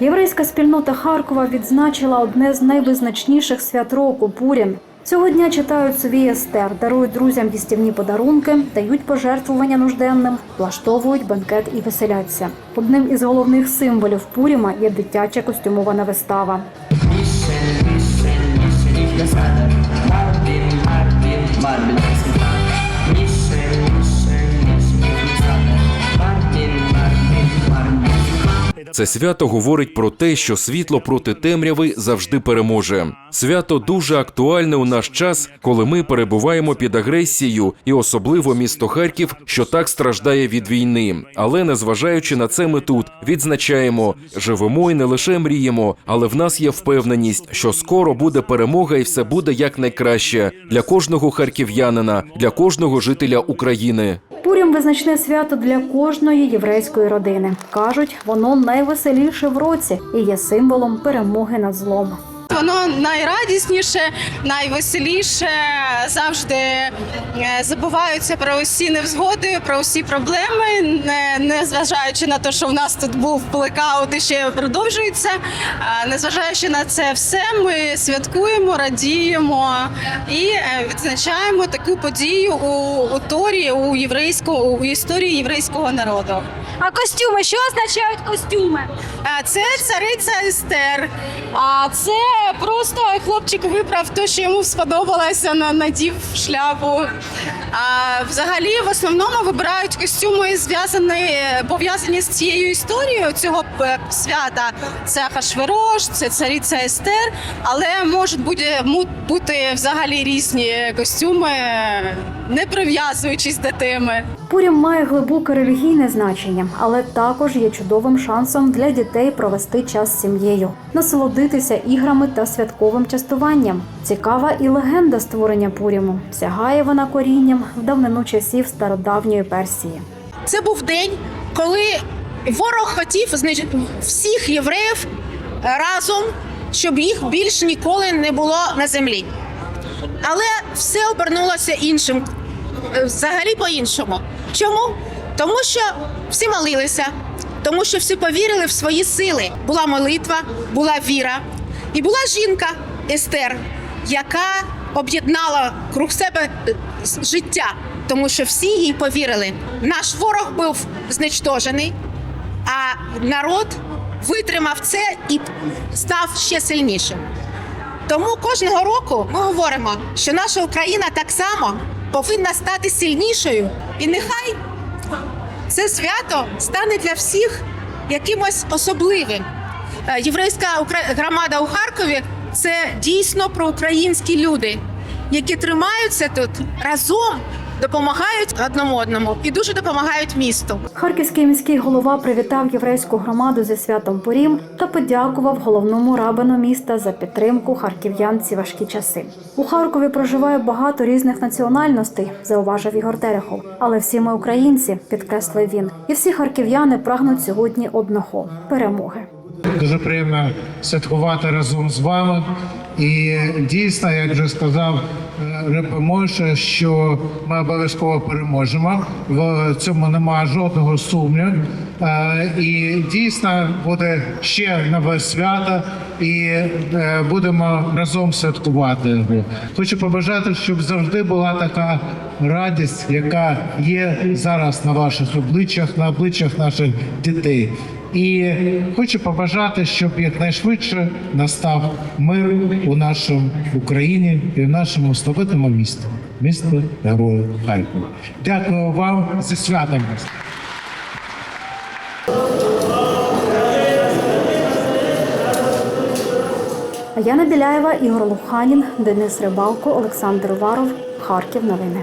Єврейська спільнота Харкова відзначила одне з найвизначніших свят року Пурім. Цього дня читають сові Естер, дарують друзям їстівні подарунки, дають пожертвування нужденним, влаштовують бенкет і веселяться. Одним із головних символів Пуріма є дитяча костюмована вистава. Mission, mission, mission Це свято говорить про те, що світло проти темряви завжди переможе. Свято дуже актуальне у наш час, коли ми перебуваємо під агресією, і особливо місто Харків, що так страждає від війни. Але незважаючи на це, ми тут відзначаємо, живемо і не лише мріємо, але в нас є впевненість, що скоро буде перемога і все буде якнайкраще для кожного харків'янина, для кожного жителя України. Пурім визначне свято для кожної єврейської родини. кажуть, воно найвеселіше в році і є символом перемоги над злом. Воно найрадісніше, найвеселіше. Завжди е, забуваються про усі невзгоди, про усі проблеми, не, не зважаючи на те, що в нас тут був блекаут і ще продовжується. Незважаючи на це все, ми святкуємо, радіємо і е, відзначаємо таку подію у, у Торі, у єврейського у історії єврейського народу. А костюми, що означають костюми? Це цариця Естер. А це просто хлопчик вибрав те, що йому сподобалося, на- надів шляпу. А взагалі, в основному вибирають костюми, зв'язані пов'язані з цією історією цього е, свята. Це Хашверош, це цариця Естер, але можуть бути, бути взагалі різні костюми, не прив'язуючись до теми. Пурім має глибоке релігійне значення, але також є чудовим шансом для дітей провести час з сім'єю, насолодитися іграми та святковим частуванням. Цікава і легенда створення Пуріму. Сягає вона корінням в давнину часів стародавньої Персії. Це був день, коли ворог хотів значить, всіх євреїв разом, щоб їх більш ніколи не було на землі. Але все обернулося іншим, е, взагалі по-іншому. Чому? Тому що всі молилися, тому що всі повірили в свої сили. Була молитва, була віра, і була жінка Естер, яка об'єднала круг себе е, життя, тому що всі їй повірили. Наш ворог був знищений, а народ витримав це і став ще сильнішим. Тому кожного року ми говоримо, що наша Україна так само повинна стати сильнішою, і нехай це свято стане для всіх якимось особливим. Е, Єврейська громада у Харкові це дійсно проукраїнські люди, які тримаються тут разом, допомагають одному одному і дуже допомагають місту. Харківський міський голова привітав єврейську громаду зі святом Пурім та подякував головному рабину міста за підтримку харків'ян ці важкі часи. У Харкові проживає багато різних національностей, зауважив Ігор Терехов. Але всі ми українці, підкреслив він, і всі харків'яни прагнуть сьогодні одного перемоги. Дуже приємно святкувати разом з вами. І дійсно, як вже сказав е, Мойша, що ми обов'язково переможемо. В цьому немає жодного сумніву. Е, І дійсно буде ще нове свято, і е, будемо разом святкувати. Хочу побажати, щоб завжди була така радість, яка є зараз на ваших обличчях, на обличчях наших дітей. І хочу побажати, щоб якнайшвидше настав мир у нашому Україні і в нашому славетному місті, місто Героїв Харкова. Дякую вам зі святом. Яна Біляєва, Ігор Луханін, Денис Рибалко, Олександр Варов, Харків. Новини.